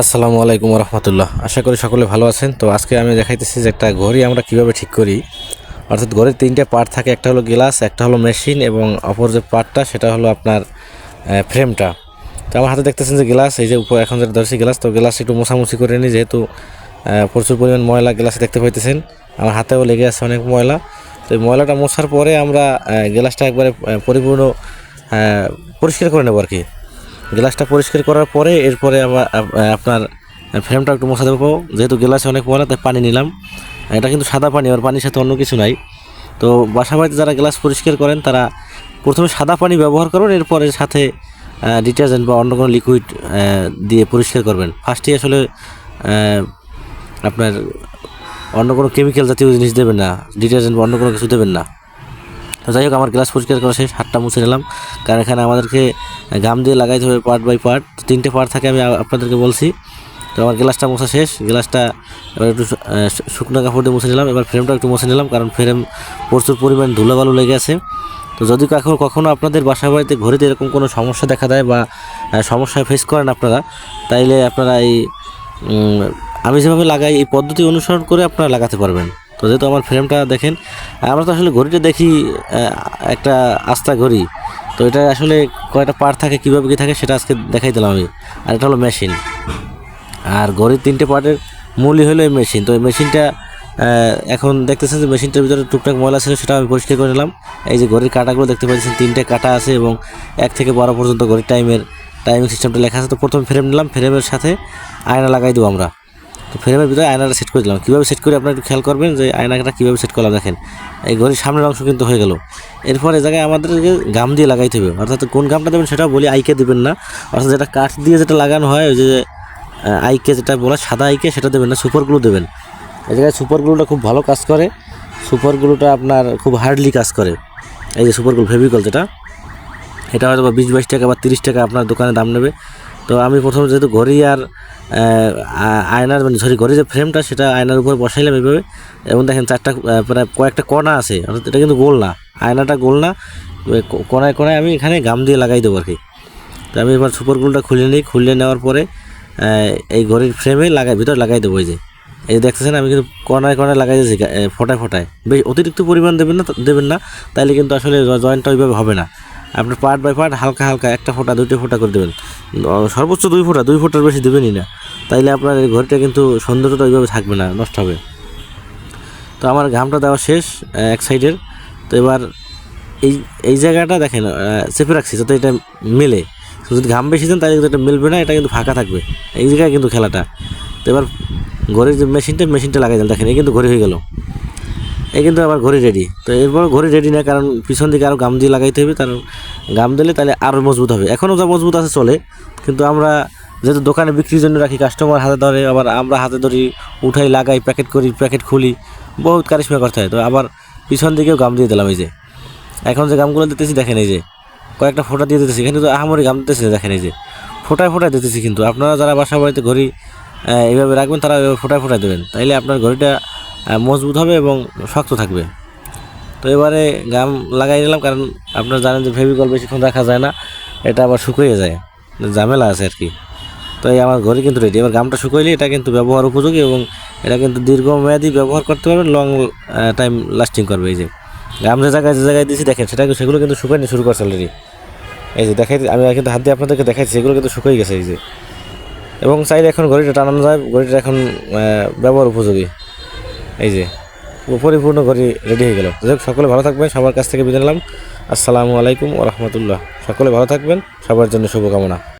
আসসালামু আলাইকুম রহমতুল্লাহ আশা করি সকলে ভালো আছেন। তো আজকে আমি দেখাইতেছি যে একটা ঘড়ি আমরা কীভাবে ঠিক করি। অর্থাৎ ঘড়ির তিনটে পার্ট থাকে, একটা হলো গ্লাস একটা হলো মেশিন এবং অপর যে পার্টটা সেটা হলো আপনার ফ্রেমটা তো আমার হাতে দেখতেছেন যে গ্লাস এই যে উপর এখন যেটা ধরছি গ্লাস তো গ্লাস একটু মোছামুছি করে নিই, যেহেতু প্রচুর পরিমাণ ময়লা গ্লাসে দেখতে পাইতেছেন। আমার হাতেও লেগে আছে অনেক ময়লা। তো এই ময়লাটা মোছার পরে আমরা গ্লাসটা একবারে পরিপূর্ণ পরিষ্কার করে নেব আর কি গ্লাসটা পরিষ্কার করার পরে এরপরে আবার আপনার ফ্রেমটা একটু মশা দেবো। যেহেতু গ্লাসে অনেক ময়লা তাই পানি নিলাম। এটা কিন্তু সাদা পানি আর পানির সাথে অন্য কিছু নাই। তো বাসা বাড়িতে যারা গ্লাস পরিষ্কার করেন, তারা প্রথমে সাদা পানি ব্যবহার করুন, এরপরে সাথে ডিটারজেন্ট বা অন্য কোনো লিকুইড দিয়ে পরিষ্কার করবেন। ফার্স্টে আসলে আপনার অন্য কোনো কেমিক্যাল জাতীয় জিনিস দেবেন না, ডিটারজেন্ট বা অন্য কোনো কিছু দেবেন না। তো যাই হোক, আমার গ্লাস পরিষ্কার করা শেষ, হাতটা মুছে নিলাম। কারণ এখানে আমাদেরকে গাম দিয়ে লাগাইতে হবে পার্ট বাই পার্ট তিনটে পার্ট থাকে আমি আপনাদেরকে বলছি। তো আমার গ্লাসটা মোছা শেষ। গ্লাসটা এবার একটু শুকনো কাপড় দিয়ে মুছে নিলাম। এবার ফ্রেমটা একটু মুছে নিলাম, কারণ ফ্রেম প্রচুর পরিমাণ ধুলোবালু লেগে আছে। তো যদি কখনো কখনও আপনাদের বাসা বাড়িতে, ঘড়িতে এরকম কোনো সমস্যা দেখা দেয় বা সমস্যা ফেস করেন আপনারা, তাইলে আপনারা এই আমি যেভাবে লাগাই, এই পদ্ধতি অনুসরণ করে আপনারা লাগাতে পারবেন। তো যেহেতু আমার ফ্রেমটা দেখেন, আমরা তো আসলে ঘড়িটা দেখি একটা আস্থা ঘড়ি। তো এটা আসলে কয়টা পার্ট থাকে, কীভাবে কী থাকে সেটা আজকে দেখাই দিলাম আমি। আর এটা হলো মেশিন আর ঘড়ির তিনটে পার্টের মূলই হলো এই মেশিন তো এই মেশিনটা এখন দেখতেছেন যে মেশিনটার ভিতরে টুকটাক ময়লা ছিল, সেটা আমি পরিষ্কার করে নিলাম। এই যে ঘড়ির কাঁটাগুলো দেখতে পাচ্ছেন, তিনটে কাঁটা আছে এবং এক থেকে বারো পর্যন্ত ঘড়ির টাইমের টাইমিং সিস্টেমটা লেখা আছে। তো প্রথমে ফ্রেম নিলাম ফ্রেমের সাথে আয়না লাগাই দেবো আমরা। তো ফ্রেমের ভিতরে আয়নাটা সেট করে দিলাম। কীভাবে সেট করে আপনারা একটু খেয়াল করবেন যে আয়নাটা কীভাবে সেট করলাম দেখেন। এই ঘড়ির সামনের অংশ কিন্তু হয়ে গেল। এরপর এই জায়গায় আমাদেরকে গাম দিয়ে লাগাইতে হবে। অর্থাৎ কোন গামটা দেবেন সেটাও বলি আইকে দেবেন না। অর্থাৎ যেটা কাঠ দিয়ে যেটা লাগানো হয়, ওই যে আইকে যেটা বলা সাদা আইকে সেটা দেবেন না, সুপার গ্লু দেবেন। এই জায়গায় সুপার গ্লুটা খুব ভালো কাজ করে। সুপার গ্লুটা আপনার খুব হার্ডলি কাজ করে। এই যে সুপার গ্লু ফেভিকল যেটা, এটা হয়তো বা বিশ বাইশ টাকা বা তিরিশ টাকা আপনার দোকানে দাম নেবে। তো আমি প্রথমে যেহেতু ঘড়ি আর আয়নার মানে সরি ঘড়ি যে ফ্রেমটা সেটা আয়নার উপর বসাইলাম এইভাবে এবং দেখেন চারটা প্রায় কয়েকটা কণা আছে, অর্থাৎ এটা কিন্তু গোল না, আয়নাটা গোল না। ওই ক- কোনায় কোনায় আমি এখানে গাম দিয়ে লাগাই দেবো আর কি তো আমি এবার সুপার গুলটা খুলে নিই, খুলে নেওয়ার পরে এই ঘড়ির ফ্রেমে লাগাই ভিতরে লাগাই দেবো এই যে। এই দেখতেছেন, আমি কিন্তু কণায় কণায় লাগাই দিয়েছি ফোটায় ফোটায়। বেশ অতিরিক্ত পরিমাণ দেবেন না দেবেন না, তাইলে কিন্তু আসলে জয়েন্টটা ওইভাবে হবে না। আপনার পার্ট বাই পার্ট হালকা হালকা একটা ফোঁটা, দুইটা ফোঁটা করে দেবেন। সর্বোচ্চ দুই ফোঁটা, দুই ফোঁটার বেশি দেবেনই না। তাইলে আপনার এই ঘড়িটা কিন্তু সৌন্দর্যটা ওইভাবে থাকবে না, নষ্ট হবে। তো আমার ঘামটা দেওয়া শেষ এক সাইডের তো এবার এই এই জায়গাটা দেখেন চেপে রাখছি যাতে এটা মেলে। যদি ঘাম বেশি দেন তাহলে কিন্তু এটা মেলবে না, এটা কিন্তু ফাঁকা থাকবে। এই জায়গায় কিন্তু খেলাটা। তো এবার ঘড়ির যে মেশিনটা মেশিনটা লাগাই দেন, দেখেন, এই কিন্তু ঘড়ি হয়ে গেল। এই কিন্তু আবার ঘড়ি রেডি তো এরপর ঘড়ি রেডি না, কারণ পিছন দিকে আরও গাম দিয়ে লাগাইতে হবে কারণ গাম দিলে তাহলে আরও মজবুত হবে। এখনও যা মজবুত আছে চলে, কিন্তু আমরা যেহেতু দোকানে বিক্রির জন্য রাখি কাস্টমার হাতে ধরে, আবার আমরা হাতে ধরি, উঠাই, লাগাই প্যাকেট করি প্যাকেট খুলি, বহুত কারিশমা করতে হয়। তো আবার পিছন দিকেও গাম দিয়ে দিলাম এই যে। এখন যে গামগুলো দিতেছি, দেখেন এই যে, কয়েকটা ফোঁটা দিয়ে দিতেছি। এখানে তো আহামরি গাম দিতেছি দেখেন এই যে। ফোটায় ফোটায় দিতেছি কিন্তু। আপনারা যারা বাসা বাড়িতে ঘড়ি এইভাবে রাখবেন, তারা ফোটায় ফোটায় দেবেন। তাইলে আপনার ঘড়িটা মজবুত হবে এবং শক্ত থাকবে। তো এবারে গাম লাগাই নিলাম, কারণ আপনারা জানেন যে ফেভিকল বেশিক্ষণ রাখা যায় না, এটা আবার শুকিয়ে যায়, ঝামেলা আছে আর কি। তো এই আমার ঘড়ি কিন্তু রেডি এবার গামটা শুকাইলে এটা কিন্তু ব্যবহার উপযোগী এবং এটা কিন্তু দীর্ঘমেয়াদী ব্যবহার করতে পারবেন লং টাইম লাস্টিং করবে। এই যে গাম যে জায়গায় যে জায়গায় দিয়েছি, দেখেন, সেটা সেগুলো কিন্তু শুকাইনি শুরু করছে অলরেডি এই যে দেখাই আমি কিন্তু হাত দিয়ে আপনাদেরকে দেখাইছি, সেগুলো কিন্তু শুকাই গেছে, এই যে। এবং চাইলে এখন ঘড়িটা টানানো যায় ঘড়িটা এখন ব্যবহার উপযোগী। এই যে পরিপূর্ণ ঘড়ি রেডি হয়ে গেল। যাই সকলে ভালো থাকবেন, সবার কাছ থেকে বিদায় নিলাম। আসসালামু আলাইকুম ও রহমতুল্লাহ। সকলে ভালো থাকবেন, সবার জন্য শুভকামনা।